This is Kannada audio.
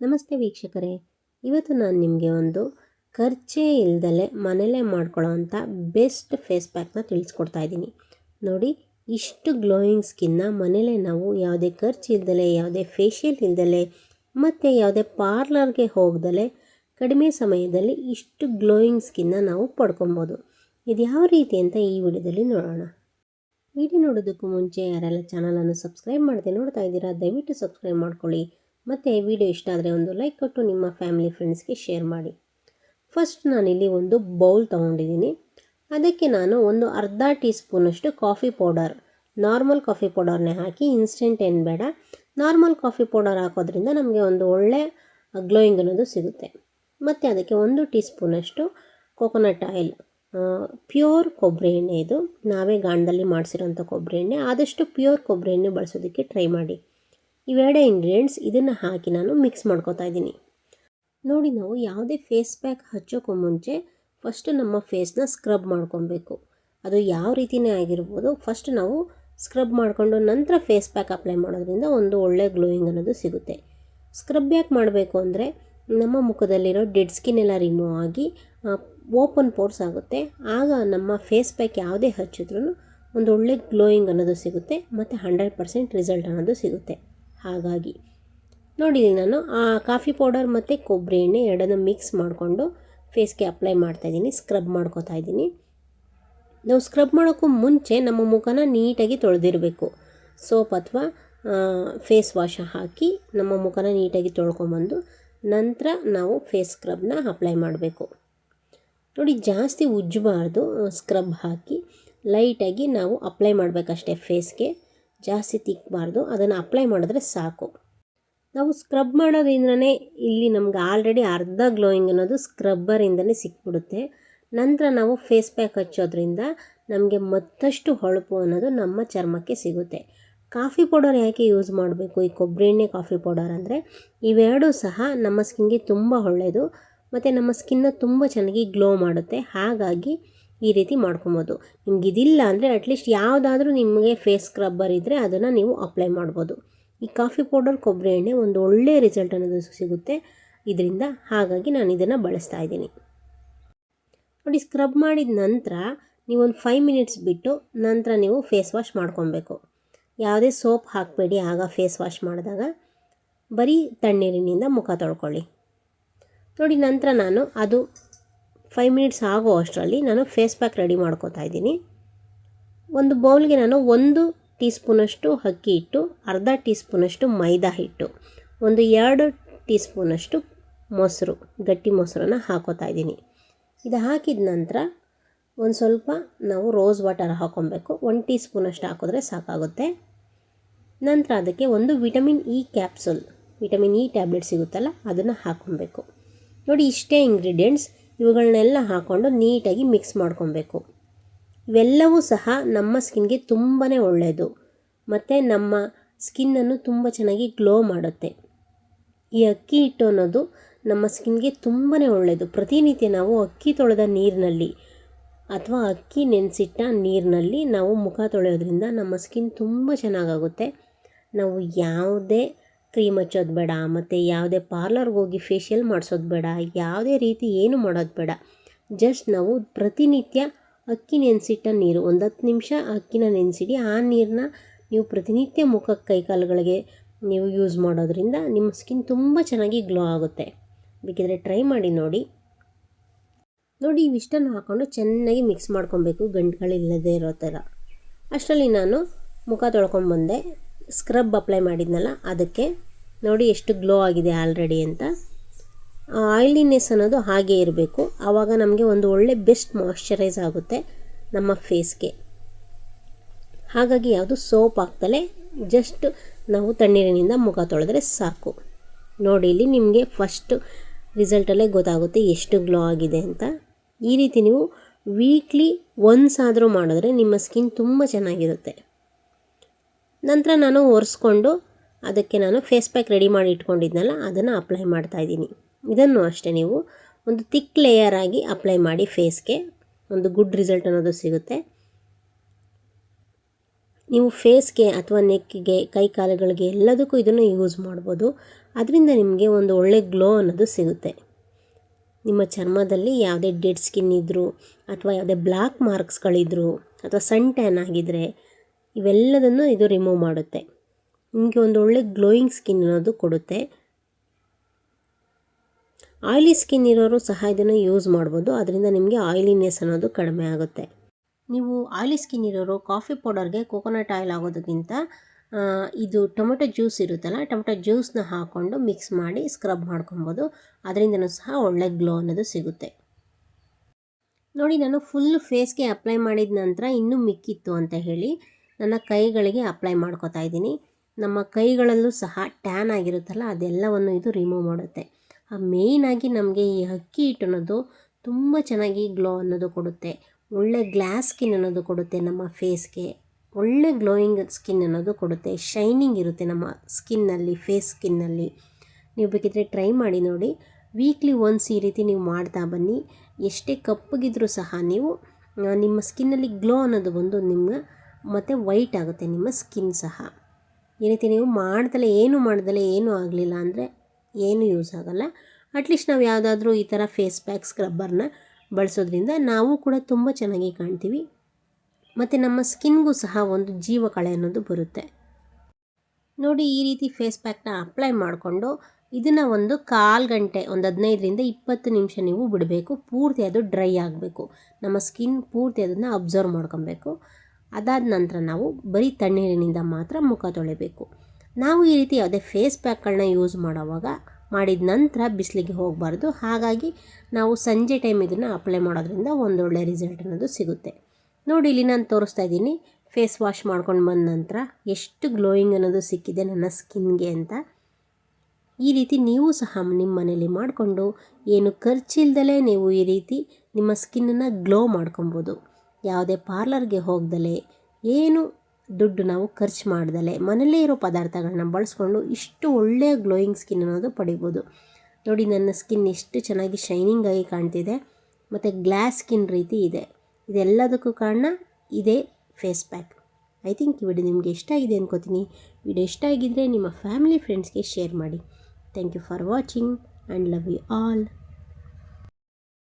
ನಮಸ್ತೆ ವೀಕ್ಷಕರೇ. ಇವತ್ತು ನಾನು ನಿಮಗೆ ಒಂದು ಖರ್ಚೇ ಇಲ್ದಲೆ ಮಾಡ್ಕೊಳ್ಳೋ ಮಾಡ್ಕೊಳ್ಳೋವಂಥ ಬೆಸ್ಟ್ ಫೇಸ್ ಪ್ಯಾಕ್ನ ತಿಳಿಸ್ಕೊಡ್ತಾ ಇದ್ದೀನಿ. ನೋಡಿ, ಇಷ್ಟು ಗ್ಲೋಯಿಂಗ್ ಸ್ಕಿನ್ನ ಮನೇಲೇ ನಾವು ಯಾವುದೇ ಖರ್ಚು ಇಲ್ಲದಲೆ ಯಾವುದೇ ಫೇಶಿಯಲ್ ಇಲ್ದಲೆ, ಮತ್ತು ಯಾವುದೇ ಪಾರ್ಲರ್ಗೆ ಹೋಗ್ದಲೆ ಕಡಿಮೆ ಸಮಯದಲ್ಲಿ ಇಷ್ಟು ಗ್ಲೋಯಿಂಗ್ ಸ್ಕಿನ್ನ ನಾವು ಪಡ್ಕೊಬೋದು. ಇದು ಯಾವ ರೀತಿ ಅಂತ ಈ ವಿಡಿಯೋದಲ್ಲಿ ನೋಡೋಣ. ವಿಡಿಯೋ ನೋಡೋದಕ್ಕೂ ಮುಂಚೆ ಯಾರೆಲ್ಲ ಚಾನಲನ್ನು ಸಬ್ಸ್ಕ್ರೈಬ್ ಮಾಡದೆ ನೋಡ್ತಾ ಇದ್ದೀರಾ, ದಯವಿಟ್ಟು ಸಬ್ಸ್ಕ್ರೈಬ್ ಮಾಡ್ಕೊಳ್ಳಿ. ಮತ್ತು ವಿಡಿಯೋ ಇಷ್ಟ ಆದರೆ ಒಂದು ಲೈಕ್ ಕೊಟ್ಟು ನಿಮ್ಮ ಫ್ಯಾಮಿಲಿ ಫ್ರೆಂಡ್ಸ್ಗೆ ಶೇರ್ ಮಾಡಿ. ಫಸ್ಟ್ ನಾನಿಲ್ಲಿ ಒಂದು ಬೌಲ್ ತೊಗೊಂಡಿದ್ದೀನಿ. ಅದಕ್ಕೆ ನಾನು ಒಂದು ಅರ್ಧ ಟೀ ಸ್ಪೂನಷ್ಟು ಕಾಫಿ ಪೌಡರ್ ನಾರ್ಮಲ್ ಕಾಫಿ ಪೌಡರ್ನೇ ಹಾಕಿ ಇನ್ಸ್ಟೆಂಟ್ ಏನು ಬೇಡ. ನಾರ್ಮಲ್ ಕಾಫಿ ಪೌಡರ್ ಹಾಕೋದ್ರಿಂದ ನಮಗೆ ಒಂದು ಒಳ್ಳೆ ಗ್ಲೋಯಿಂಗ್ ಅನ್ನೋದು ಸಿಗುತ್ತೆ. ಮತ್ತು ಅದಕ್ಕೆ ಒಂದು ಟೀ ಸ್ಪೂನಷ್ಟು ಕೊಕೊನಟ್ ಆಯಿಲ್ ಪ್ಯೂರ್ ಕೊಬ್ಬರಿ ಎಣ್ಣೆ ಇದು. ನಾವೇ ಗಾಣದಲ್ಲಿ ಮಾಡಿಸಿರೋಂಥ ಕೊಬ್ಬರಿ ಎಣ್ಣೆ. ಆದಷ್ಟು ಪ್ಯೂರ್ ಕೊಬ್ಬರಿ ಎಣ್ಣೆ ಬಳಸೋದಕ್ಕೆ ಟ್ರೈ ಮಾಡಿ. ಇವೆರಡೇ ಇಂಗ್ರೀಡಿಯೆಂಟ್ಸ್ ಇದನ್ನು ಹಾಕಿ ನಾನು ಮಿಕ್ಸ್ ಮಾಡ್ಕೋತಾ ಇದ್ದೀನಿ. ನೋಡಿ ನಾವು ಯಾವುದೇ ಫೇಸ್ ಪ್ಯಾಕ್ ಹಚ್ಚೋಕ್ಕೂ ಮುಂಚೆ ಫಸ್ಟ್ ನಮ್ಮ ಫೇಸ್ನ ಸ್ಕ್ರಬ್ ಮಾಡ್ಕೊಬೇಕು. ಅದು ಯಾವ ರೀತಿಯೇ ಆಗಿರ್ಬೋದು ಫಸ್ಟ್ ನಾವು ಸ್ಕ್ರಬ್ ಮಾಡಿಕೊಂಡು ನಂತರ ಫೇಸ್ ಪ್ಯಾಕ್ ಅಪ್ಲೈ ಮಾಡೋದ್ರಿಂದ ಒಂದು ಒಳ್ಳೆ ಗ್ಲೋಯಿಂಗ್ ಅನ್ನೋದು ಸಿಗುತ್ತೆ. ಸ್ಕ್ರಬ್ ಯಾಕೆ ಮಾಡಬೇಕು ಅಂದರೆ ನಮ್ಮ ಮುಖದಲ್ಲಿರೋ ಡೆಡ್ ಸ್ಕಿನ್ ಎಲ್ಲ ರಿಮೂವ್ ಆಗಿ ಓಪನ್ ಪೋರ್ಸ್ ಆಗುತ್ತೆ. ಆಗ ನಮ್ಮ ಫೇಸ್ ಪ್ಯಾಕ್ ಯಾವುದೇ ಹಚ್ಚಿದ್ರೂ ಒಂದು ಒಳ್ಳೆ ಗ್ಲೋಯಿಂಗ್ ಅನ್ನೋದು ಸಿಗುತ್ತೆ, ಮತ್ತು ಹಂಡ್ರೆಡ್ ಪರ್ಸೆಂಟ್ ರಿಸಲ್ಟ್ ಅನ್ನೋದು ಸಿಗುತ್ತೆ. ಹಾಗಾಗಿ. ನೋಡಿ ನಾನು ಆ ಕಾಫಿ ಪೌಡರ್ ಮತ್ತು ಕೊಬ್ಬರಿ ಎಣ್ಣೆ ಎರಡನ್ನು ಮಿಕ್ಸ್ ಮಾಡಿಕೊಂಡು ಫೇಸ್ಗೆ ಅಪ್ಲೈ ಮಾಡ್ತಾಯಿದ್ದೀನಿ ಸ್ಕ್ರಬ್ ಮಾಡ್ಕೋತಾ ಇದ್ದೀನಿ. ನಾವು ಸ್ಕ್ರಬ್ ಮಾಡೋಕ್ಕೂ ಮುಂಚೆ ನಮ್ಮ ಮುಖನ ನೀಟಾಗಿ ತೊಳೆದಿರಬೇಕು. ಸೋಪ್ ಅಥವಾ ಫೇಸ್ ವಾಶ ಹಾಕಿ ನಮ್ಮ ಮುಖನ ನೀಟಾಗಿ ತೊಳ್ಕೊಂಬಂದು ನಂತರ ನಾವು ಫೇಸ್ ಸ್ಕ್ರಬ್ನ ಅಪ್ಲೈ ಮಾಡಬೇಕು. ನೋಡಿ ಜಾಸ್ತಿ ಉಜ್ಜಬಾರ್ದು ಸ್ಕ್ರಬ್ ಹಾಕಿ. ಲೈಟಾಗಿ ನಾವು ಅಪ್ಲೈ ಮಾಡಬೇಕಷ್ಟೇ ಫೇಸ್ಗೆ ಜಾಸ್ತಿ ತಿಕ್ಕಬಾರ್ದು ಅದನ್ನು ಅಪ್ಲೈ ಮಾಡಿದ್ರೆ ಸಾಕು. ನಾವು ಸ್ಕ್ರಬ್ ಮಾಡೋದ್ರಿಂದನೇ ಇಲ್ಲಿ ನಮ್ಗೆ ಆಲ್ರೆಡಿ ಅರ್ಧ ಗ್ಲೋಯಿಂಗ್ ಅನ್ನೋದು ಸ್ಕ್ರಬ್ಬರಿಂದನೇ ಸಿಕ್ಬಿಡುತ್ತೆ. ನಂತರ ನಾವು ಫೇಸ್ ಪ್ಯಾಕ್ ಹಚ್ಚೋದ್ರಿಂದ ನಮಗೆ ಮತ್ತಷ್ಟು ಹೊಳಪು ಅನ್ನೋದು ನಮ್ಮ ಚರ್ಮಕ್ಕೆ ಸಿಗುತ್ತೆ. ಕಾಫಿ ಪೌಡರ್ ಯಾಕೆ ಯೂಸ್ ಮಾಡಬೇಕು? ಈ ಕೊಬ್ಬರಿ ಎಣ್ಣೆ ಕಾಫಿ ಪೌಡರ್ ಅಂದರೆ ಇವೆರಡೂ ಸಹ ನಮ್ಮ ಸ್ಕಿನ್ಗೆ ತುಂಬ ಒಳ್ಳೆಯದು ಮತ್ತು ನಮ್ಮ ಸ್ಕಿನ್ನ ತುಂಬ ಚೆನ್ನಾಗಿ ಗ್ಲೋ ಮಾಡುತ್ತೆ. ಹಾಗಾಗಿ ಈ ರೀತಿ ಮಾಡ್ಕೊಬೋದು. ನಿಮ್ಗೆ ಇದಿಲ್ಲ ಅಂದರೆ ಅಟ್ಲೀಸ್ಟ್ ಯಾವುದಾದ್ರೂ ನಿಮಗೆ ಫೇಸ್ ಸ್ಕ್ರಬ್ಬರ್ ಇದ್ದರೆ ಅದನ್ನು ನೀವು ಅಪ್ಲೈ ಮಾಡ್ಬೋದು. ಈ ಕಾಫಿ ಪೌಡರ್ ಕೊಬ್ಬರಿ ಎಣ್ಣೆ ಒಂದು ಒಳ್ಳೆಯ ರಿಸಲ್ಟ್ ಅನ್ನೋದು ಸಿಗುತ್ತೆ. ಇದರಿಂದ ಹಾಗಾಗಿ ನಾನು ಇದನ್ನು ಬಳಸ್ತಾ ಇದ್ದೀನಿ. ನೋಡಿ ಸ್ಕ್ರಬ್ ಮಾಡಿದ ನಂತರ ನೀವು ಒಂದು ಫೈವ್ ಮಿನಿಟ್ಸ್ ಬಿಟ್ಟು ನಂತರ ನೀವು ಫೇಸ್ ವಾಶ್ ಮಾಡ್ಕೊಬೇಕು. ಯಾವುದೇ ಸೋಪ್ ಹಾಕಬೇಡಿ ಆಗ ಫೇಸ್ ವಾಶ್ ಮಾಡಿದಾಗ. ಬರೀ ತಣ್ಣೀರಿನಿಂದ ಮುಖ ತೊಳ್ಕೊಳ್ಳಿ. ನೋಡಿ, ನಂತರ ನಾನು ಅದು ಫೈವ್ ಮಿನಿಟ್ಸ್ ಆಗೋ ಅಷ್ಟರಲ್ಲಿ ನಾನು ಫೇಸ್ ಪ್ಯಾಕ್ ರೆಡಿ ಮಾಡ್ಕೋತಾ ಇದ್ದೀನಿ. ಒಂದು ಬೌಲ್ಗೆ ನಾನು ಒಂದು ಟೀ ಸ್ಪೂನಷ್ಟು ಅಕ್ಕಿ ಹಿಟ್ಟು, ಅರ್ಧ ಟೀ ಸ್ಪೂನಷ್ಟು ಮೈದಾ ಹಿಟ್ಟು, ಒಂದು ಎರಡು ಟೀ ಸ್ಪೂನಷ್ಟು ಮೊಸರು, ಗಟ್ಟಿ ಮೊಸರನ್ನ ಹಾಕೋತಾ ಇದ್ದೀನಿ. ಇದು ಹಾಕಿದ ನಂತರ ಒಂದು ಸ್ವಲ್ಪ ನಾವು ರೋಸ್ ವಾಟರ್ ಹಾಕೊಬೇಕು. ಒಂದು ಟೀ ಸ್ಪೂನಷ್ಟು ಹಾಕಿದ್ರೆ ಸಾಕಾಗುತ್ತೆ. ನಂತರ ಅದಕ್ಕೆ ಒಂದು vitamin E capsule vitamin E tablet ಸಿಗುತ್ತಲ್ಲ, ಅದನ್ನು ಹಾಕ್ಕೊಬೇಕು ನೋಡಿ ಇಷ್ಟೇ ಇಂಗ್ರೀಡಿಯೆಂಟ್ಸ್ ಇವುಗಳನ್ನೆಲ್ಲ ಹಾಕ್ಕೊಂಡು ನೀಟಾಗಿ ಮಿಕ್ಸ್ ಮಾಡ್ಕೊಬೇಕು. ಇವೆಲ್ಲವೂ ಸಹ ನಮ್ಮ ಸ್ಕಿನ್ಗೆ ತುಂಬಾ ಒಳ್ಳೆಯದು ಮತ್ತು ನಮ್ಮ ಸ್ಕಿನ್ನನ್ನು ತುಂಬ ಚೆನ್ನಾಗಿ ಗ್ಲೋ ಮಾಡುತ್ತೆ. ಈ ಅಕ್ಕಿ ಹಿಟ್ಟು ಅನ್ನೋದು ನಮ್ಮ ಸ್ಕಿನ್ಗೆ ತುಂಬಾ ಒಳ್ಳೆಯದು ಪ್ರತಿನಿತ್ಯ ನಾವು ಅಕ್ಕಿ ತೊಳೆದ ನೀರಿನಲ್ಲಿ ಅಥವಾ ಅಕ್ಕಿ ನೆನೆಸಿಟ್ಟ ನೀರಿನಲ್ಲಿ ನಾವು ಮುಖ ತೊಳೆಯೋದ್ರಿಂದ ನಮ್ಮ ಸ್ಕಿನ್ ತುಂಬ ಚೆನ್ನಾಗಾಗುತ್ತೆ. ನಾವು ಯಾವುದೇ ಕ್ರೀಮ್ ಹಚ್ಚೋದು ಬೇಡ, ಮತ್ತು ಯಾವುದೇ ಪಾರ್ಲರ್ಗೆ ಹೋಗಿ ಫೇಶಿಯಲ್ ಮಾಡಿಸೋದು ಬೇಡ, ಯಾವುದೇ ರೀತಿ ಏನು ಮಾಡೋದು ಬೇಡ. ಜಸ್ಟ್ ನಾವು ಪ್ರತಿನಿತ್ಯ ಅಕ್ಕಿ ನೆನೆಸಿಟ್ಟ ನೀರು, ಒಂದು ಹತ್ತು ನಿಮಿಷ ಅಕ್ಕಿನ ನೆನೆಸಿಡಿ, ಆ ನೀರನ್ನ ನೀವು ಪ್ರತಿನಿತ್ಯ ಮುಖಕ್ಕೆ ಕೈಕಾಲುಗಳಿಗೆ ನೀವು ಯೂಸ್ ಮಾಡೋದ್ರಿಂದ ನಿಮ್ಮ ಸ್ಕಿನ್ ತುಂಬ ಚೆನ್ನಾಗಿ ಗ್ಲೋ ಆಗುತ್ತೆ. ಬೇಕಿದ್ರೆ ಟ್ರೈ ಮಾಡಿ ನೋಡಿ. ನೋಡಿ ಇವಿಷ್ಟನ್ನು ಹಾಕ್ಕೊಂಡು ಚೆನ್ನಾಗಿ ಮಿಕ್ಸ್ ಮಾಡ್ಕೊಬೇಕು, ಗಂಟುಗಳಿಲ್ಲದೆ ಇರೋ ಥರ ಅಷ್ಟರಲ್ಲಿ ನಾನು ಮುಖ ತೊಳ್ಕೊಂಬಂದೆ ಸ್ಕ್ರಬ್ ಅಪ್ಲೈ ಮಾಡಿದ್ನಲ್ಲ, ಅದಕ್ಕೆ ನೋಡಿ ಎಷ್ಟು ಗ್ಲೋ ಆಗಿದೆ ಆಲ್ರೆಡಿ ಅಂತ. ಆಯಿಲಿನೆಸ್ ಅನ್ನೋದು ಹಾಗೆ ಇರಬೇಕು. ಆವಾಗ ನಮಗೆ ಒಂದು ಒಳ್ಳೆ ಬೆಸ್ಟ್ ಮಾಯಶ್ಚರೈಸ್ ಆಗುತ್ತೆ ನಮ್ಮ ಫೇಸ್ಗೆ ಹಾಗಾಗಿ ಯಾವುದು ಸೋಪ್ ಹಾಕ್ತಲೇ ಜಸ್ಟ್ ನಾವು ತಣ್ಣೀರಿನಿಂದ ಮುಖ ತೊಳೆದ್ರೆ ಸಾಕು. ನೋಡಿ, ಇಲ್ಲಿ ನಿಮಗೆ ಫಸ್ಟ್ ರಿಸಲ್ಟಲ್ಲೇ ಗೊತ್ತಾಗುತ್ತೆ ಎಷ್ಟು ಗ್ಲೋ ಆಗಿದೆ ಅಂತ. ಈ ರೀತಿ ನೀವು ವೀಕ್ಲಿ ಒನ್ಸ್ ಆದರೂ ಮಾಡಿದ್ರೆ ನಿಮ್ಮ ಸ್ಕಿನ್ ತುಂಬ ಚೆನ್ನಾಗಿರುತ್ತೆ. ನಂತರ ನಾನು ಒರೆಸ್ಕೊಂಡು ಅದಕ್ಕೆ ನಾನು ಫೇಸ್ ಪ್ಯಾಕ್ ರೆಡಿ ಮಾಡಿ ಇಟ್ಕೊಂಡಿದ್ನಲ್ಲ, ಅದನ್ನು ಅಪ್ಲೈ ಮಾಡ್ತಾ ಇದ್ದೀನಿ. ಇದನ್ನು ಅಷ್ಟೇ ನೀವು ಒಂದು ತಿಕ್ ಲೇಯರ್ ಆಗಿ ಅಪ್ಲೈ ಮಾಡಿ ಫೇಸ್ಗೆ ಒಂದು ಗುಡ್ ರಿಸಲ್ಟ್ ಅನ್ನೋದು ಸಿಗುತ್ತೆ. ನೀವು ಫೇಸ್ಗೆ ಅಥವಾ ನೆಕ್ಗೆ ಕೈ ಕಾಲುಗಳಿಗೆ ಎಲ್ಲದಕ್ಕೂ ಇದನ್ನು ಯೂಸ್ ಮಾಡ್ಬೋದು. ಅದರಿಂದ ನಿಮಗೆ ಒಂದು ಒಳ್ಳೆ ಗ್ಲೋ ಅನ್ನೋದು ಸಿಗುತ್ತೆ. ನಿಮ್ಮ ಚರ್ಮದಲ್ಲಿ ಯಾವುದೇ ಡೆಡ್ ಸ್ಕಿನ್ ಇದ್ದರೂ ಅಥವಾ ಯಾವುದೇ ಬ್ಲ್ಯಾಕ್ ಮಾರ್ಕ್ಸ್ಗಳಿದ್ದರೂ ಅಥವಾ ಸನ್ ಟ್ಯಾನ್ ಆಗಿದ್ದರೆ ಇವೆಲ್ಲದನ್ನು ಇದು ರಿಮೂವ್ ಮಾಡುತ್ತೆ. ನಿಮಗೆ ಒಂದು ಒಳ್ಳೆ ಗ್ಲೋಯಿಂಗ್ ಸ್ಕಿನ್ ಅನ್ನೋದು ಕೊಡುತ್ತೆ. ಆಯಿಲಿ ಸ್ಕಿನ್ ಇರೋರು ಸಹ ಇದನ್ನು ಯೂಸ್ ಮಾಡ್ಬೋದು. ಅದರಿಂದ ನಿಮಗೆ ಆಯಿಲಿನೆಸ್ ಅನ್ನೋದು ಕಡಿಮೆ ಆಗುತ್ತೆ. ನೀವು ಆಯಿಲಿ ಸ್ಕಿನ್ ಇರೋರು ಕಾಫಿ ಪೌಡರ್ಗೆ ಕೋಕೋನಟ್ ಆಯಿಲ್ ಆಗೋದಕ್ಕಿಂತ ಇದು ಟೊಮೆಟೊ ಜ್ಯೂಸ್ ಇರುತ್ತಲ್ಲ ಟೊಮೆಟೊ ಜ್ಯೂಸ್ನ ಹಾಕ್ಕೊಂಡು ಮಿಕ್ಸ್ ಮಾಡಿ ಸ್ಕ್ರಬ್ ಮಾಡ್ಕೊಬೋದು. ಅದರಿಂದನೂ ಸಹ ಒಳ್ಳೆ ಗ್ಲೋ ಅನ್ನೋದು ಸಿಗುತ್ತೆ. ನೋಡಿ, ನಾನು ಫುಲ್ ಫೇಸ್ಗೆ ಅಪ್ಲೈ ಮಾಡಿದ ನಂತರ ಇನ್ನೂ ಮಿಕ್ಕಿತ್ತು ಅಂತ ಹೇಳಿ ನನ್ನ ಕೈಗಳಿಗೆ ಅಪ್ಲೈ ಮಾಡ್ಕೊತಾ ಇದ್ದೀನಿ. ನಮ್ಮ ಕೈಗಳಲ್ಲೂ ಸಹ ಟ್ಯಾನ್ ಆಗಿರುತ್ತಲ್ಲ, ಅದೆಲ್ಲವನ್ನು ಇದು ರಿಮೂವ್ ಮಾಡುತ್ತೆ. ಆ ಮೇಯ್ನಾಗಿ ನಮಗೆ ಈ ಅಕ್ಕಿ ಹಿಟ್ಟು ಅನ್ನೋದು ತುಂಬ ಚೆನ್ನಾಗಿ ಗ್ಲೋ ಅನ್ನೋದು ಕೊಡುತ್ತೆ. ಒಳ್ಳೆ ಗ್ಲಾಸ್ ಸ್ಕಿನ್ ಅನ್ನೋದು ಕೊಡುತ್ತೆ ನಮ್ಮ ಫೇಸ್ಗೆ ಒಳ್ಳೆ ಗ್ಲೋಯಿಂಗ್ ಸ್ಕಿನ್ ಅನ್ನೋದು ಕೊಡುತ್ತೆ. ಶೈನಿಂಗ್ ಇರುತ್ತೆ ನಮ್ಮ ಸ್ಕಿನ್ನಲ್ಲಿ ಫೇಸ್ ಸ್ಕಿನ್ನಲ್ಲಿ ನೀವು ಬೇಕಿದ್ರೆ ಟ್ರೈ ಮಾಡಿ ನೋಡಿ. ವೀಕ್ಲಿ ಒನ್ಸ್ ಈ ರೀತಿ ನೀವು ಮಾಡ್ತಾ ಬನ್ನಿ. ಎಷ್ಟೇ ಕಪ್ಪಗಿದ್ರೂ ಸಹ ನೀವು ನಿಮ್ಮ ಸ್ಕಿನ್ನಲ್ಲಿ ಗ್ಲೋ ಅನ್ನೋದು ಬಂದು ನಿಮ್ಮ ಮತ್ತು ವೈಟ್ ಆಗುತ್ತೆ ನಿಮ್ಮ ಸ್ಕಿನ್ ಸಹ. ಈ ರೀತಿ ನೀವು ಮಾಡ್ದಲೇ ಏನು ಮಾಡ್ದಲೇ ಏನೂ ಆಗಲಿಲ್ಲ ಅಂದರೆ ಏನು ಯೂಸ್ ಆಗೋಲ್ಲ. ಅಟ್ಲೀಸ್ಟ್ ನಾವು ಯಾವುದಾದ್ರೂ ಈ ಥರ ಫೇಸ್ ಪ್ಯಾಕ್ ಸ್ಕ್ರಬ್ಬರ್ನ ಬಳಸೋದ್ರಿಂದ ನಾವು ಕೂಡ ತುಂಬ ಚೆನ್ನಾಗಿ ಕಾಣ್ತೀವಿ. ಮತ್ತು ನಮ್ಮ ಸ್ಕಿನ್ಗೂ ಸಹ ಒಂದು ಜೀವ ಕಳೆ ಅನ್ನೋದು ಬರುತ್ತೆ. ನೋಡಿ ಈ ರೀತಿ ಫೇಸ್ ಪ್ಯಾಕ್ನ ಅಪ್ಲೈ ಮಾಡಿಕೊಂಡು ಇದನ್ನು ಒಂದು ಕಾಲು ಗಂಟೆ, ಒಂದು ಹದಿನೈದರಿಂದ ಇಪ್ಪತ್ತು ನಿಮಿಷ ನೀವು ಬಿಡಬೇಕು. ಪೂರ್ತಿ ಅದು ಡ್ರೈ ಆಗಬೇಕು. ನಮ್ಮ ಸ್ಕಿನ್ ಪೂರ್ತಿ ಅದನ್ನು ಅಬ್ಸರ್ವ್ ಮಾಡ್ಕೊಬೇಕು. ಅದಾದ ನಂತರ ನಾವು ಬರೀ ತಣ್ಣೀರಿನಿಂದ ಮಾತ್ರ ಮುಖ ತೊಳಿಬೇಕು ನಾವು ಈ ರೀತಿ ಯಾವುದೇ ಫೇಸ್ ಪ್ಯಾಕ್ಗಳನ್ನ ಯೂಸ್ ಮಾಡೋವಾಗ, ಮಾಡಿದ ನಂತರ ಬಿಸಿಲಿಗೆ ಹೋಗಬಾರ್ದು. ಹಾಗಾಗಿ ನಾವು ಸಂಜೆ ಟೈಮ್ ಇದನ್ನು ಅಪ್ಲೈ ಮಾಡೋದ್ರಿಂದ ಒಂದೊಳ್ಳೆ ರಿಸಲ್ಟ್ ಅನ್ನೋದು ಸಿಗುತ್ತೆ. ನೋಡಿ, ಇಲ್ಲಿ ನಾನು ತೋರಿಸ್ತಾ ಇದ್ದೀನಿ. ಫೇಸ್ ವಾಶ್ ಮಾಡ್ಕೊಂಡು ಬಂದ ನಂತರ ಎಷ್ಟು ಗ್ಲೋಯಿಂಗ್ ಅನ್ನೋದು ಸಿಕ್ಕಿದೆ ನನ್ನ ಸ್ಕಿನ್ಗೆ ಅಂತ. ಈ ರೀತಿ ನೀವು ಸಹ ನಿಮ್ಮ ಮನೇಲಿ ಮಾಡಿಕೊಂಡು, ಏನು ಖರ್ಚಿಲ್ದಲೇ ನೀವು ಈ ರೀತಿ ನಿಮ್ಮ ಸ್ಕಿನ್ನನ್ನು ಗ್ಲೋ ಮಾಡ್ಕೊಬೋದು. ಯಾವುದೇ ಪಾರ್ಲರ್ಗೆ ಹೋಗ್ದಲೇ ಏನು ದುಡ್ಡು ನಾವು ಖರ್ಚು ಮಾಡ್ದಲೇ. ಮನೆಯಲ್ಲೇ ಇರೋ ಪದಾರ್ಥಗಳನ್ನ ಬಳಸ್ಕೊಂಡು ಇಷ್ಟು ಒಳ್ಳೆಯ ಗ್ಲೋಯಿಂಗ್ ಸ್ಕಿನ್ ಅನ್ನೋದು ಪಡಿಬೋದು. ನೋಡಿ, ನನ್ನ ಸ್ಕಿನ್ ಎಷ್ಟು ಚೆನ್ನಾಗಿ ಶೈನಿಂಗ್ ಆಗಿ ಕಾಣ್ತಿದೆ. ಮತ್ತು ಗ್ಲಾಸ್ ಸ್ಕಿನ್ ರೀತಿ ಇದೆ. ಇದೆಲ್ಲದಕ್ಕೂ ಕಾರಣ ಇದೇ ಫೇಸ್ ಪ್ಯಾಕ್ ಐ ಥಿಂಕ್ ಈ ವಿಡಿಯೋ ನಿಮಗೆ ಇಷ್ಟ ಆಗಿದೆ ಅನ್ಕೋತೀನಿ. ವಿಡಿಯೋ ಇಷ್ಟ ಆಗಿದ್ದರೆ ನಿಮ್ಮ ಫ್ಯಾಮಿಲಿ ಫ್ರೆಂಡ್ಸ್ಗೆ ಶೇರ್ ಮಾಡಿ. Thank you for watching and love you all